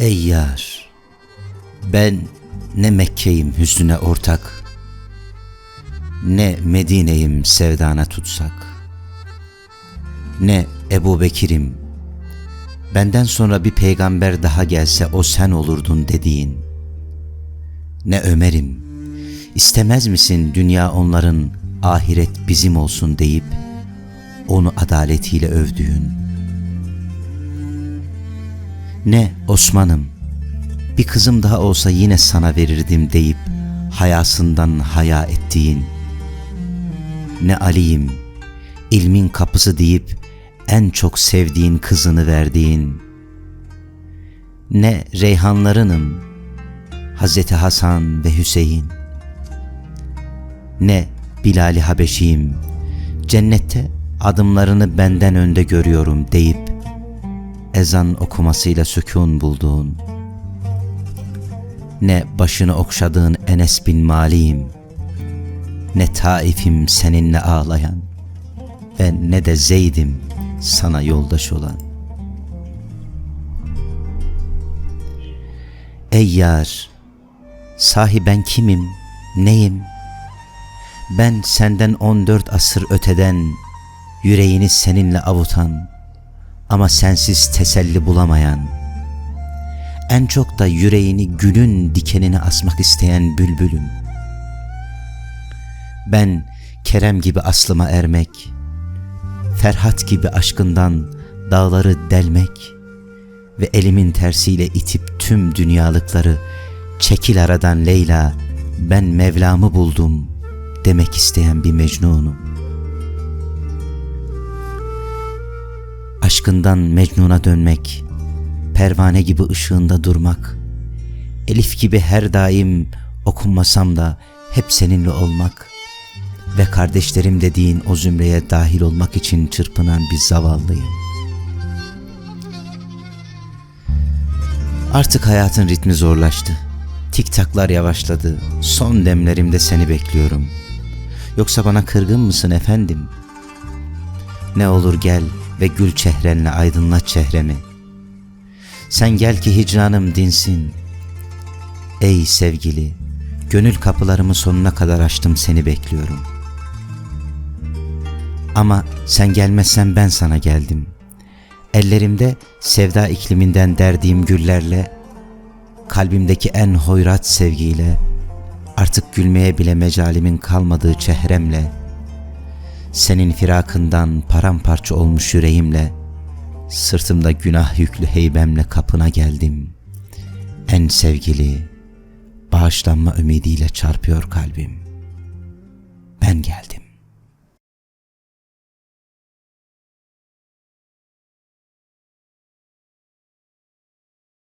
Ey yar, ben ne Mekke'yim hüznüne ortak, ne Medine'yim sevdana tutsak, ne Ebu Bekir'im, benden sonra bir peygamber daha gelse o sen olurdun dediğin, ne Ömer'im, istemez misin dünya onların, ahiret bizim olsun deyip, onu adaletiyle övdüğün, ne Osman'ım, bir kızım daha olsa yine sana verirdim deyip hayasından haya ettiğin, ne Ali'yim, ilmin kapısı deyip en çok sevdiğin kızını verdiğin, ne Reyhanlarınım, Hazreti Hasan ve Hüseyin, ne Bilal-i Habeşiyim, cennette adımlarını benden önde görüyorum deyip ezan okumasıyla sükun bulduğun, ne başını okşadığın Enes bin Mali'yim, ne Taif'im seninle ağlayan ve ne de Zeyd'im sana yoldaş olan. Ey yar, sahi ben kimim, neyim? Ben senden on dört asır öteden yüreğini seninle avutan, ama sensiz teselli bulamayan, en çok da yüreğini gülün dikenine asmak isteyen bülbülüm. Ben Kerem gibi aslıma ermek, Ferhat gibi aşkından dağları delmek ve elimin tersiyle itip tüm dünyalıkları çekil aradan Leyla ben Mevlamı buldum demek isteyen bir mecnunum. Aşkından Mecnun'a dönmek, pervane gibi ışığında durmak, Elif gibi her daim okunmasam da hep seninle olmak ve kardeşlerim dediğin o zümreye dahil olmak için çırpınan bir zavallıyım. Artık hayatın ritmi zorlaştı. Tik taklar yavaşladı. Son demlerimde seni bekliyorum. Yoksa bana kırgın mısın efendim? Ne olur gel, ve gül çehrenle aydınlat çehremi. Sen gel ki hicranım dinsin. Ey sevgili, gönül kapılarımı sonuna kadar açtım seni bekliyorum. Ama sen gelmezsen ben sana geldim. Ellerimde sevda ikliminden derdiğim güllerle, kalbimdeki en hoyrat sevgiyle, artık gülmeye bile mecalimin kalmadığı çehremle, senin firakından paramparça olmuş yüreğimle, sırtımda günah yüklü heybemle kapına geldim. En sevgili, bağışlanma ümidiyle çarpıyor kalbim. Ben geldim.